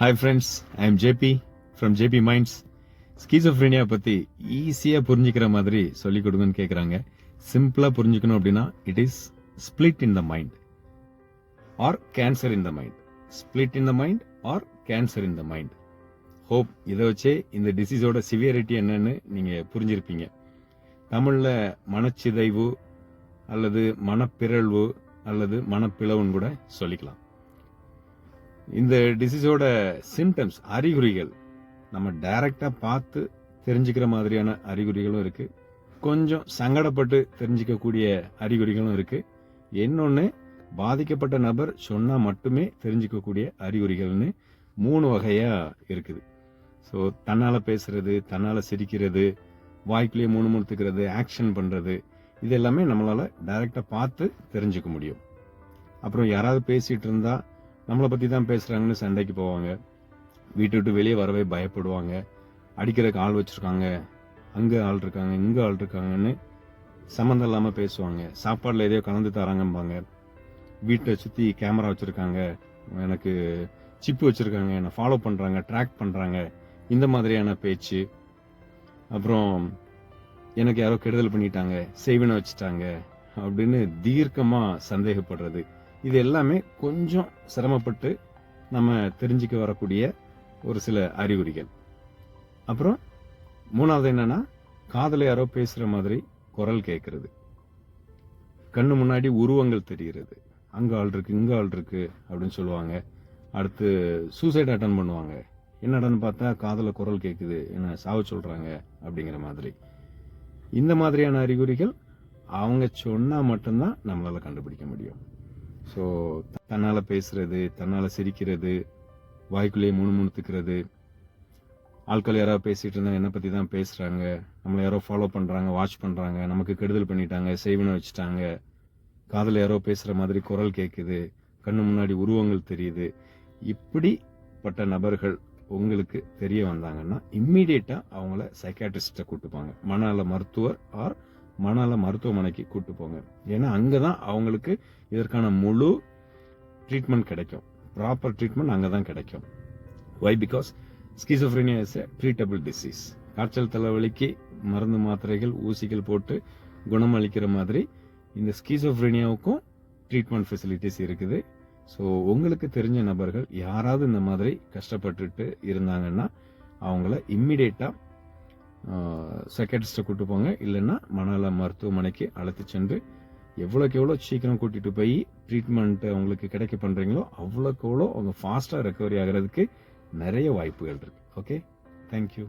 Hi friends I am JP from JP minds schizophrenia பற்றி ஈஸியாக புரிஞ்சுக்கிற மாதிரி சொல்லிக் கொடுங்கன்னு கேட்குறாங்க சிம்பிளாக புரிஞ்சுக்கணும் அப்படின்னா it is split in the mind or cancer in the mind split in the mind or cancer in the mind hope இதை வச்சே இந்த டிசீஸோட சிவியரிட்டி என்னன்னு நீங்கள் புரிஞ்சிருப்பீங்க. தமிழில் மனச்சிதைவு அல்லது மனப்பிறழ்வு அல்லது மனப்பிளவுன்னு கூட சொல்லிக்கலாம். இந்த டிசீஸோட சிம்டம்ஸ் அறிகுறிகள் நம்ம டைரக்டாக பார்த்து தெரிஞ்சுக்கிற மாதிரியான அறிகுறிகளும் இருக்குது கொஞ்சம் சங்கடப்பட்டு தெரிஞ்சுக்கக்கூடிய அறிகுறிகளும் இருக்குது இன்னொன்று பாதிக்கப்பட்ட நபர் சொன்னால் மட்டுமே தெரிஞ்சுக்கக்கூடிய அறிகுறிகள்னு மூணு வகையாக இருக்குது. ஸோ தன்னால் பேசுறது தன்னால் சிரிக்கிறது வாய்க்குள்ளேயே மூணு முணுத்துக்கிறது ஆக்ஷன் பண்ணுறது இது எல்லாமே நம்மளால் டைரக்டா பார்த்து தெரிஞ்சுக்க முடியும். அப்புறம் யாராவது பேசிகிட்டு இருந்தால் நம்மளை பற்றி தான் பேசுகிறாங்கன்னு சண்டைக்கு போவாங்க. வீட்டை விட்டு வெளியே வரவே பயப்படுவாங்க. அடிக்கிறக்கு ஆள் வச்சுருக்காங்க. அங்கே ஆள் இருக்காங்க இங்கே ஆள் இருக்காங்கன்னு சம்மந்தம் இல்லாமல் பேசுவாங்க. சாப்பாடில் எதையோ கலந்து தராங்கம்பாங்க. வீட்டை சுற்றி கேமரா வச்சுருக்காங்க. எனக்கு சிப்பு வச்சுருக்காங்க. என்னை ஃபாலோ பண்ணுறாங்க ட்ராக் பண்ணுறாங்க இந்த மாதிரியான பேச்சு. அப்புறம் எனக்கு யாரோ கெடுதல் பண்ணிட்டாங்க செய்வினை வச்சுட்டாங்க அப்படின்னு தீர்க்கமாக சந்தேகப்படுறது. இது எல்லாமே கொஞ்சம் சிரமப்பட்டு நம்ம தெரிஞ்சுக்க வரக்கூடிய ஒரு சில அறிகுறிகள். அப்புறம் மூணாவது என்னன்னா காதல யாரோ பேசுகிற மாதிரி குரல் கேட்கறது கண்ணு முன்னாடி உருவங்கள் தெரிகிறது. அங்கே ஆள் இருக்கு இங்கே ஆள் இருக்கு அப்படின்னு சொல்லுவாங்க. அடுத்து சூசைட் அட்டன் பண்ணுவாங்க. என்னடான்னு பார்த்தா காதில் குரல் கேட்குது என்ன சாவ சொல்கிறாங்க அப்படிங்கிற மாதிரி. இந்த மாதிரியான அறிகுறிகள் அவங்க சொன்னால் மட்டும்தான் நம்மளால் கண்டுபிடிக்க முடியும். ஸோ தன்னால் பேசுறது தன்னால் சிரிக்கிறது வாய்க்குள்ளேயே முணுமுணுத்துக்கிறது. ஆட்கள் யாராவது பேசிகிட்டு இருந்தால் என்னை பற்றி தான் பேசுகிறாங்க நம்மளை யாரோ ஃபாலோ பண்ணுறாங்க வாட்ச் பண்ணுறாங்க நமக்கு கெடுதல் பண்ணிட்டாங்க செய்வனை வச்சுட்டாங்க. காதில் யாரோ பேசுகிற மாதிரி குரல் கேட்குது கண்ணு முன்னாடி உருவங்கள் தெரியுது. இப்படிப்பட்ட நபர்கள் உங்களுக்கு தெரிய வந்தாங்கன்னா இம்மீடியட்டாக அவங்கள சைக்காட்ரிஸ்ட்டை கூட்டுப்பாங்க. மனநல மருத்துவர் ஆர் மணால மருத்துவமனைக்கு கூட்டு போங்க. ஏன்னா அங்கே தான் அவங்களுக்கு இதற்கான முழு ட்ரீட்மெண்ட் கிடைக்கும். ப்ராப்பர் ட்ரீட்மெண்ட் அங்கே தான் கிடைக்கும். Why because schizophrenia is a treatable disease காய்ச்சல் தலைவலிக்கு மருந்து மாத்திரைகள் ஊசிகள் போட்டு குணமளிக்கிற மாதிரி இந்த ஸ்கிசோஃப்ரினியாவுக்கும் ட்ரீட்மெண்ட் ஃபெசிலிட்டிஸ் இருக்குது. ஸோ உங்களுக்கு தெரிஞ்ச நபர்கள் யாராவது இந்த மாதிரி கஷ்டப்பட்டுட்டு இருந்தாங்கன்னா அவங்கள இம்மிடியேட்டாக செக்கட்ரிஸ்ட்டை கூட்டு போங்க. இல்லைன்னா மனநல மருத்துவமனைக்கு அழைத்து சென்று எவ்வளோக்கு எவ்வளோ சீக்கிரம் கூட்டிட்டு போய் ட்ரீட்மெண்ட் அவங்களுக்கு கிடைக்க பண்ணுறீங்களோ அவ்வளோக்கு எவ்வளோ அவங்க ஃபாஸ்ட்டாக ரெக்கவரி ஆகிறதுக்கு நிறைய வாய்ப்புகள் இருக்குது ஓகே தேங்க்யூ